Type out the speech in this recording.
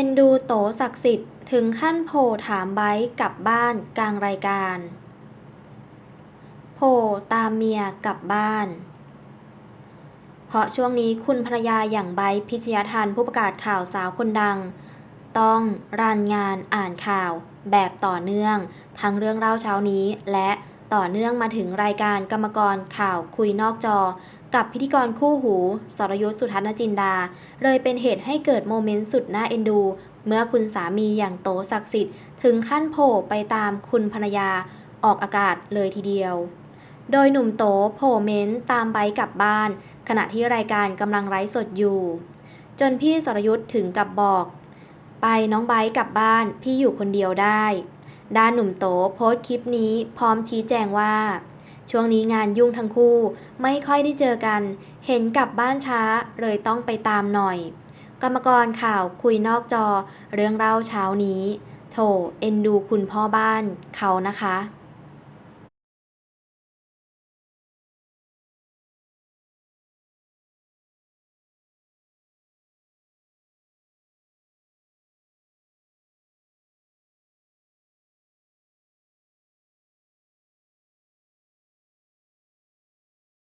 อ็นดูโตศักดิ์สิทธิ์ ถึงขั้นโผล่ถามไบร์กลับบ้านกลางรายการ โผล่ตามเมียกลับบ้าน เพราะช่วงนี้คุณภรรยาอย่างไบร์พิชยทันผู้ประกาศข่าวสาวคนดัง ต้องรันงานอ่านข่าวแบบต่อเนื่อง ทั้งเรื่องเล่าเช้านี้และต่อเนื่องมาถึงรายการกรรมกรข่าวคุยนอกจอ กับพิธีกรคู่หู สรยุทธสุทัศนจินดา เลยเป็นเหตุให้เกิดโมเมนต์สุดน่าเอ็นดู เมื่อคุณสามีอย่างโตศักดิ์สิทธิ์ถึงขั้นโผล่ไปตามคุณภรรยาออกอากาศเลยทีเดียว โดยหนุ่มโตโผล่เม้นตามไบร์กลับบ้าน ขณะที่รายการกำลังไลฟ์สดอยู่ จนพี่สรยุทธ์ถึงกับบอก ไปน้องไบร์กลับบ้านพี่อยู่คนเดียวได้ ด้านหนุ่มโตโพสต์คลิปนี้พร้อมชี้แจงว่า ช่วงนี้งานยุ่งทั้งคู่ ไม่ค่อยได้เจอกัน เห็นกลับบ้านช้าเลยต้องไปตามหน่อย กรรมกรข่าวคุยนอกจอ เรื่องเล่าเช้านี้ โถเอ็นดูคุณพ่อบ้านเขานะคะ